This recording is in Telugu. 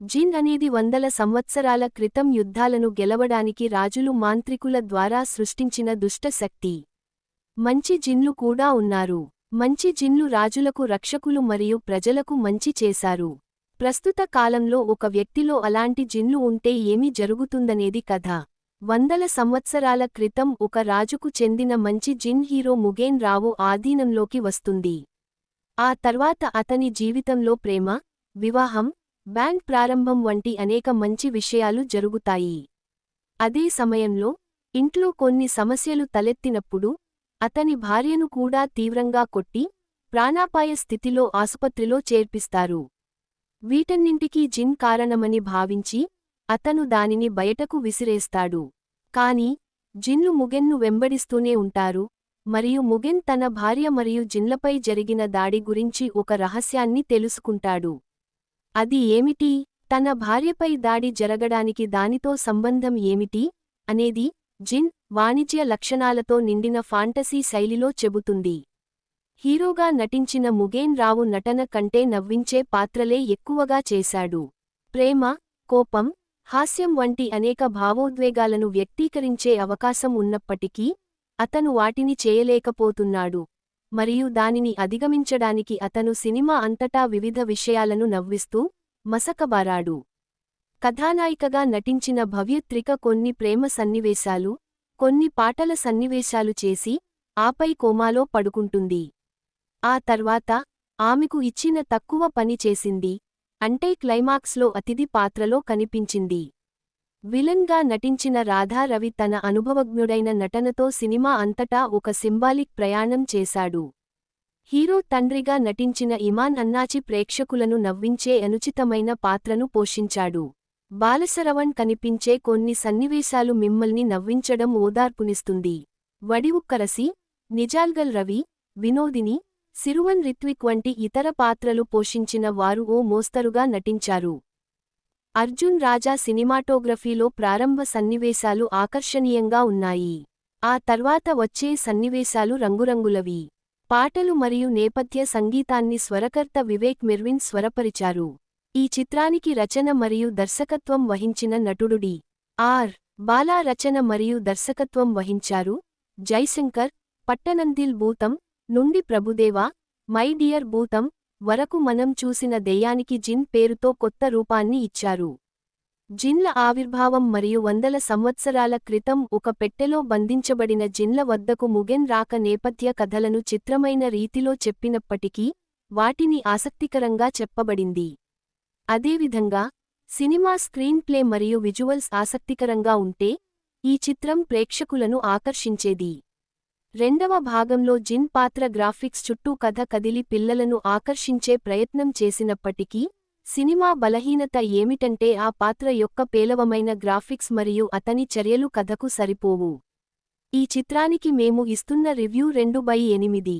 జిన్ అనేది వందల సంవత్సరాల క్రితం యుద్ధాలను గెలవడానికి రాజులు మాంత్రికుల ద్వారా సృష్టించిన దుష్ట శక్తి. మంచి జిన్లు కూడా ఉన్నారు. మంచి జిన్లు రాజులకు రక్షకులు మరియు ప్రజలకు మంచి చేశారు. ప్రస్తుత కాలంలో ఒక వ్యక్తిలో అలాంటి జిన్లు ఉంటే ఏమి జరుగుతుందనేది కథ. వందల సంవత్సరాల క్రితం ఒక రాజుకు చెందిన మంచి జిన్ హీరో ముగేన్ రావు ఆధీనంలోకి వస్తుంది. ఆ తర్వాత అతని జీవితంలో ప్రేమ వివాహం బ్యాంక్ ప్రారంభం వంటి అనేక మంచి విషయాలు జరుగుతాయి. అదే సమయంలో ఇంట్లో కొన్ని సమస్యలు తలెత్తినప్పుడు అతని భార్యను కూడా తీవ్రంగా కొట్టి ప్రాణాపాయ స్థితిలో ఆసుపత్రిలో చేర్పిస్తారు. వీటన్నింటికీ జిన్ కారణమని భావించి అతను దానిని బయటకు విసిరేస్తాడు. కాని జిన్లు ముగెన్ను వెంబడిస్తూనే ఉంటారు. మరియు ముగెన్ తన భార్య మరియు జిన్లపై జరిగిన దాడి గురించి ఒక రహస్యాన్ని తెలుసుకుంటాడు. అది ఏమిటి? తన భార్యపై దాడి జరగడానికి దానితో సంబంధం ఏమిటి? అనేది జిన్ వాణిజ్య లక్షణాలతో నిండిన ఫాంటసీ శైలిలో చెబుతుంది. హీరోగా నటించిన ముగేన్ రావు నటన కంటే నవ్వించే పాత్రలే ఎక్కువగా చేశాడు. ప్రేమ కోపం హాస్యం వంటి అనేక భావోద్వేగాలను వ్యక్తీకరించే అవకాశం ఉన్నప్పటికీ అతను వాటిని చేయలేకపోతున్నాడు. మరియు దానిని అధిగమించడానికి అతను సినిమా అంతటా వివిధ విషయాలను నవ్విస్తూ మసకబారాడు. కథానాయికగా నటించిన భవ్యత్రిక కొన్ని ప్రేమ సన్నివేశాలు కొన్ని పాటల సన్నివేశాలు చేసి ఆపై కోమాలో పడుకుంటుంది. ఆ తర్వాత ఆమెకు ఇచ్చిన తక్కువ పని చేసింది అంటే క్లైమాక్స్లో అతిథి పాత్రలో కనిపించింది. విలన్గా నటించిన రాధారవి తన అనుభవజ్ఞుడైన నటనతో సినిమా అంతటా ఒక సింబాలిక్ ప్రయాణం చేశాడు. హీరో తండ్రిగా నటించిన ఇమాన్ అన్నాచి ప్రేక్షకులను నవ్వించే అనుచితమైన పాత్రను పోషించాడు. బాలసరవణ్ కనిపించే కొన్ని సన్నివేశాలు మిమ్మల్ని నవ్వించడం ఓదార్పునిస్తుంది. వడివుక్కరసి నిజాల్గల్ రవి వినోదిని సిరువన్ రిత్విక్ వంటి ఇతర పాత్రలు పోషించిన వారు ఓ మోస్తరుగా నటించారు. అర్జున్ రాజా సినిమాటోగ్రఫీలో ప్రారంభ సన్నివేశాలు ఆకర్షణీయంగా ఉన్నాయి. ఆ తర్వాత వచ్చే సన్నివేశాలు రంగురంగులవి. పాటలు మరియు నేపథ్య సంగీతాన్ని స్వరకర్త వివేక్ మిర్విన్ స్వరపరిచారు. ఈ చిత్రానికి రచన మరియు దర్శకత్వం వహించిన నటుడు డి ఆర్. బాలా రచన మరియు దర్శకత్వం వహించారు. జైశంకర్ పట్టనందిల్ భూతం నుండి ప్రభుదేవా మై డియర్ భూతం వరకు మనం చూసిన దెయ్యానికి జిన్ పేరుతో కొత్త రూపాన్ని ఇచ్చారు. జిన్ల ఆవిర్భావం మరియు వందల సంవత్సరాల క్రితం ఒక పెట్టెలో బంధించబడిన జిన్ల వద్దకు ముగెన్ రాక నేపథ్య కథలను చిత్రమైన రీతిలో చెప్పినప్పటికీ వాటిని ఆసక్తికరంగా చెప్పబడింది. అదేవిధంగా సినిమా స్క్రీన్ ప్లే మరియు విజువల్స్ ఆసక్తికరంగా ఉంటే ఈ చిత్రం ప్రేక్షకులను ఆకర్షించేది. రెండవ భాగంలో జిన్ పాత్ర గ్రాఫిక్స్ చుట్టూ కథ కదిలి పిల్లలను ఆకర్షించే ప్రయత్నం చేసినప్పటికీ సినిమా బలహీనత ఏమిటంటే ఆ పాత్ర యొక్క పేలవమైన గ్రాఫిక్స్ మరియు అతని చర్యలు కథకు సరిపోవు. ఈ చిత్రానికి మేము ఇస్తున్న రివ్యూ రెండు బై ఎనిమిది.